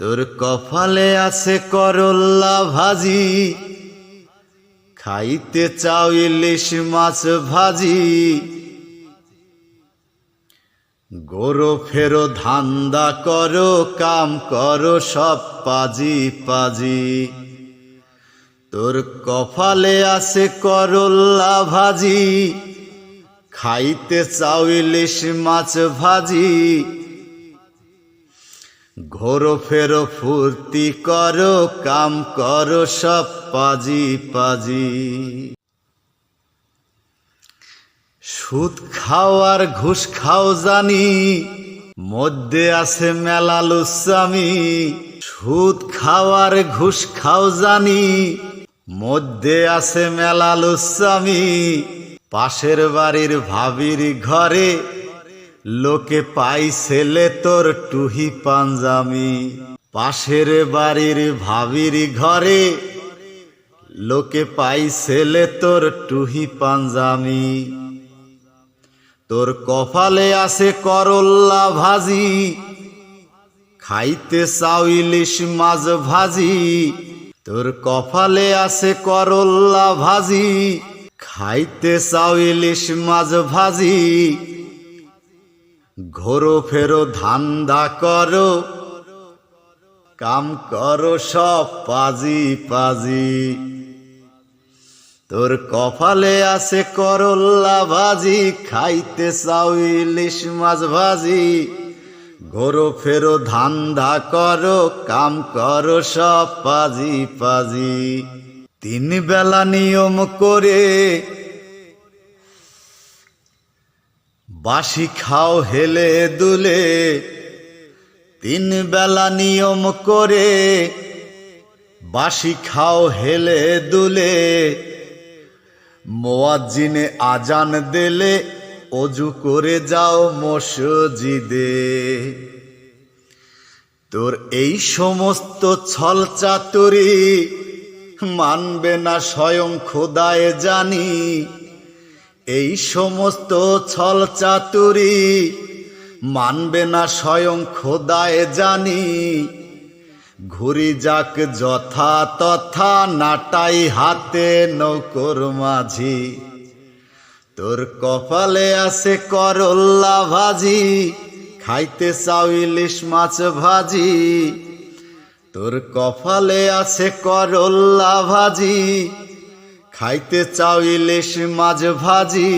তোর কফালে আছে করল্লা ভাজি। খাইতে চাও ইলিশ মাছ ভাজি। গরো ফেরো, ধান্দা করো, কাম করো, সব পাজি পাজি। তোর কফালে আছে করল্লা ভাজি। খাইতে চাও ইলিশ মাছ ভাজি। ঘোরো ফেরো, ফুর্তি করো, কাম করো, সব পাজি পাজি। সুদ খাওয়ার ঘুষ খাও জানি, মধ্যে আছে মেলা লুসামি সুদ খাওয়ার ঘুষ খাও জানি, মধ্যে আছে মেলা লুসামি পাশের বাড়ির ভাবির ঘরে লোকে পাই ছেলে তোর টুহি পাঞ্জামি। পাশের বাড়ির ভাবির ঘরে লোকে পাই ছেলে তোর টুহি পাঞ্জামি। তোর কপালে আছে করল্লা ভাজি, খাইতে চাও ইলিশ মাছ ভাজি। তোর কপালে আছে করল্লা ভাজি, খাইতে চাও ইলিশ মাছ ভাজি। ঘোরো ফেরো, ধান্দা করো। কাম করো সব পাজি পাজি। তোর কপালে আছে করল্লা ভাজি, খাইতে চাও ইলিশ মাছ ভাজি। ঘোরো ফেরো, ধান্দা করো, কাম করো সব পাজি পাজি। তিন বেলা নিয়ম করে বাসি খাও হেলে দুলে, তিন বেলা নিয়ম করে। বাসি খাও হেলে দুলে মোয়াজিনে আজান দিলে অজু করে যাও মসজিদে। তোর এই সমস্ত ছল চাতুরি মানবে না স্বয়ং খোদায় জানি। এই সমস্ত ছল চাতুরি মানবে না স্বয়ং খোদায় জানি। ঘুরি যাক যথা তথা, নাটাই হাতে নৌকর মাঝি। তোর কপালে আছে করল্লা ভাজি, খাইতে চাও ইলিশ মাছ ভাজি। তোর কপালে আছে করল্লা ভাজি খাইতে চাও ইলিশ মাছ ভাজি।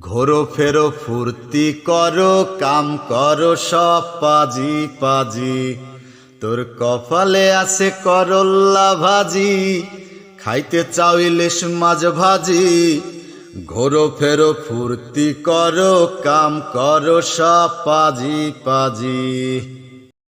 ঘোরো ফেরো ফুর্তি করো, কাম করো সব পাজি পাজি। তোর কপালে আছে করল্লা ভাজি। খাইতে চাও ইলিশ মাছ ভাজি। ঘোরো ফেরো ফুর্তি করো, কাম করো সব পাজি পাজি।